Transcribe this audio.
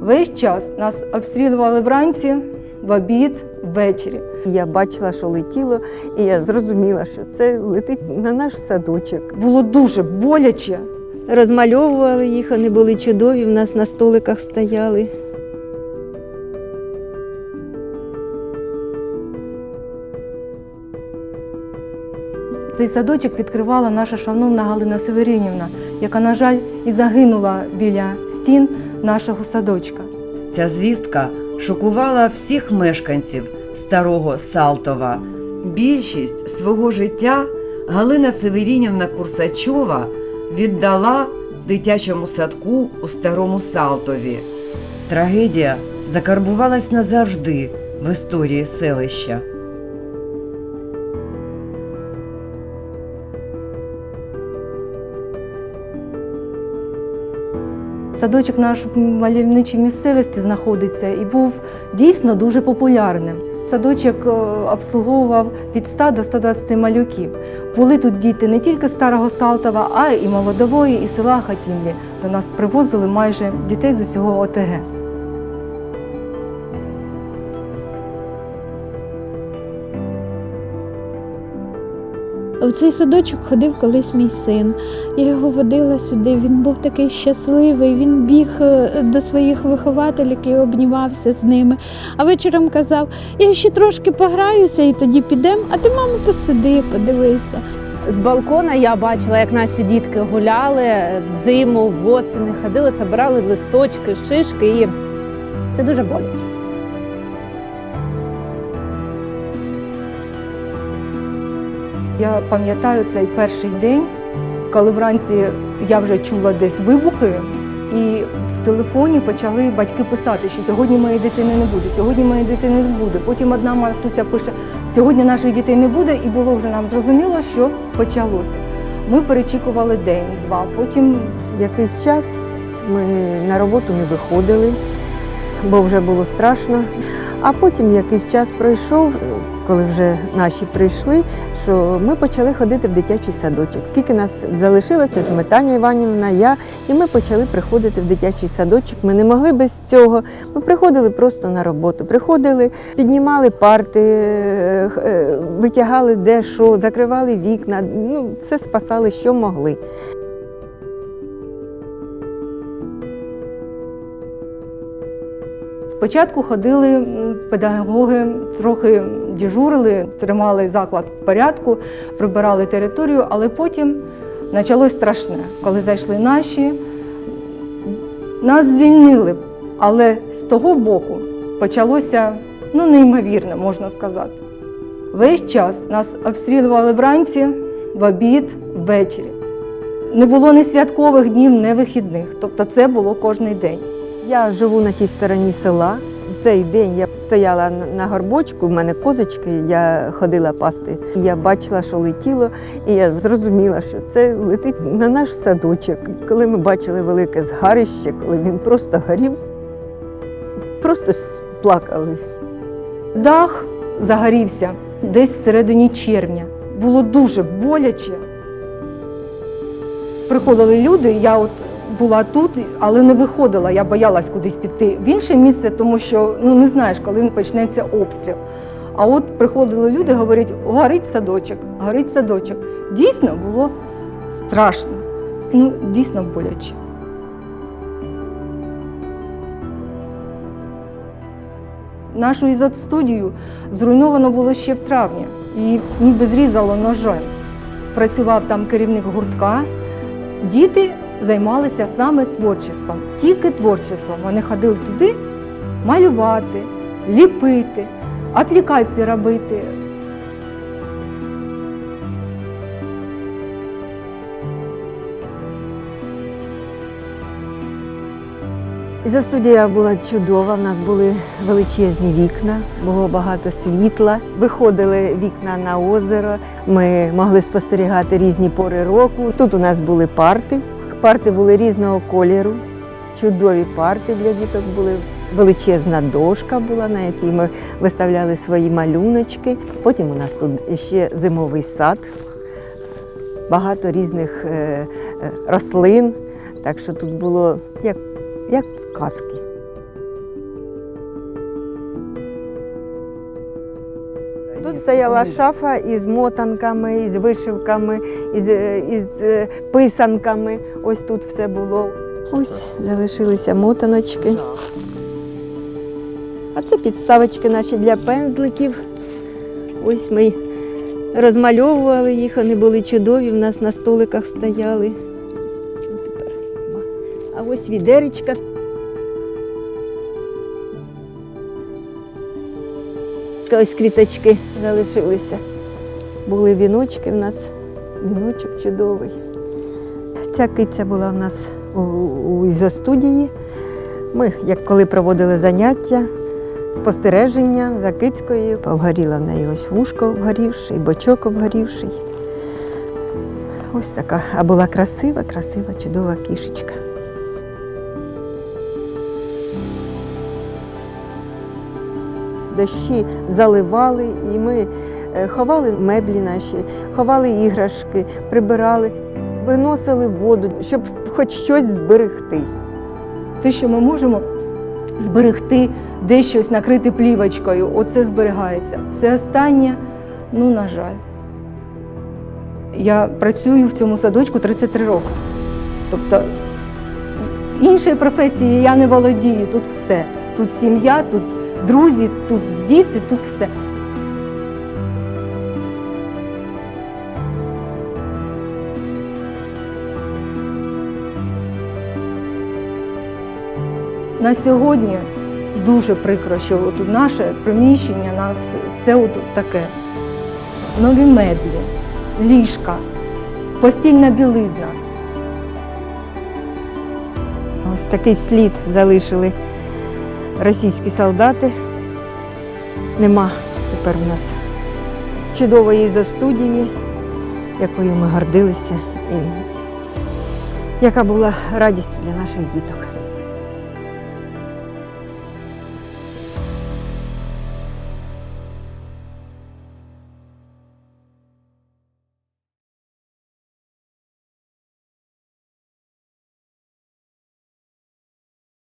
Весь час нас обстрілювали вранці, в обід, ввечері. Я бачила, що летіло, і я зрозуміла, що це летить на наш садочок. Було дуже боляче. Розмальовували їх, вони були чудові, в нас на столиках стояли. Цей садочок відкривала наша шановна Галина Северинівна, яка, на жаль, і загинула біля стін нашого садочка. Ця звістка шокувала всіх мешканців старого Салтова. Більшість свого життя Галина Северінівна Курсачова віддала дитячому садку у старому Салтові. Трагедія закарбувалась назавжди в історії селища. Садочок наш мальовничій місцевості знаходиться і був дійсно дуже популярним. Садочок е, обслуговував від 100 до 120 малюків. Були тут діти не тільки старого Салтова, а й молодової, і села Хатімлі. До нас привозили майже дітей з усього ОТГ. В цей садочок ходив колись мій син. Я його водила сюди. Він був такий щасливий. Він біг е, до своїх вихователів і обнімався з ними. А вечором казав: я ще трошки пограюся і тоді підемо, а ти, мамо, посиди, подивися. З балкона я бачила, як наші дітки гуляли взиму, в осені, ходили, збирали листочки, шишки, і це дуже боляче. Я пам'ятаю цей перший день, коли вранці я вже чула десь вибухи, і в телефоні почали батьки писати, що сьогодні моєї дитини не буде, сьогодні моєї дитини не буде. Потім одна матуся пише, сьогодні наших дітей не буде, і було вже нам зрозуміло, що почалося. Ми перечікували день-два, потім Якийсь час ми на роботу не виходили, бо вже було страшно. А потім якийсь час пройшов, коли вже наші прийшли, що ми почали ходити в дитячий садочок. Скільки нас залишилося, ми Таня Іванівна, я, і ми почали приходити в дитячий садочок. Ми не могли без цього. Ми приходили просто на роботу. Приходили, піднімали парти, е, е, витягали де що, закривали вікна, ну, все спасали, що могли. Спочатку ходили педагоги, трохи діжурили, тримали заклад в порядку, прибирали територію, але потім почалось страшне. Коли зайшли наші, нас звільнили, але з того боку почалося ну, неймовірне, можна сказати. Весь час нас обстрілювали вранці, в обід, ввечері. Не було ні святкових днів, ні вихідних. Тобто це було кожний день. Я живу на тій стороні села. В цей день я стояла на- горбочку, в мене козочки, я ходила пасти. Я бачила, що летіло, і я зрозуміла, що це летить на наш садочок. Коли ми бачили велике згарище, коли він просто горів, просто плакали. Дах загорівся десь всередині червня. Було дуже боляче. Приходили люди, я от була тут, але не виходила, я боялась кудись піти в інше місце, тому що ну не знаєш, коли почнеться обстріл. А от приходили люди, говорять, горить садочок, горить садочок. Дійсно було страшно, ну дійсно боляче. Нашу ізот-студію зруйновано було ще в травні і ніби зрізало ножем. Працював там керівник гуртка. Діти займалися саме творчеством, тільки творчеством. Вони ходили туди малювати, ліпити, аплікації робити. Ізостудія була чудова, в нас були величезні вікна, було багато світла. Виходили вікна на озеро, ми могли спостерігати різні пори року. Тут у нас були парти. Парти були різного кольору, чудові парти для діток були. Величезна дошка була, на якій ми виставляли свої малюночки. Потім у нас тут ще зимовий сад, багато різних е, е, рослин. Так що тут було як, як в казки. Стояла шафа із мотанками, із вишивками, із, е, із е, писанками. Ось тут все було. Ось залишилися мотаночки. А це підставочки наші для пензликів. Ось ми розмальовували їх, вони були чудові, в нас на столиках стояли. А ось відеречка. Ось квіточки залишилися. Були віночки в нас, віночок чудовий. Ця киця була в нас у, ізостудії. Ми, як коли проводили заняття, спостереження за кицькою, обгоріла в неї ось вушко обгорівший, бочок обгорівший. Ось така, а була красива, красива, чудова кішечка. Дощі заливали, і ми е, ховали меблі наші, ховали іграшки, прибирали, виносили воду, щоб хоч щось зберегти. Те, що ми можемо зберегти, десь щось накрити плівочкою, оце зберігається. Все останнє, ну, на жаль. Я працюю в цьому садочку 33 роки. Тобто іншої професії я не володію, тут все. Тут сім'я, тут друзі, тут діти, тут все. На сьогодні дуже прикро, що тут наше приміщення, на все, все отут таке. Нові меблі, ліжка, постільна білизна. Ось такий слід залишили російські солдати. Нема тепер у нас чудової застудії, якою ми гордилися, і яка була радістю для наших діток.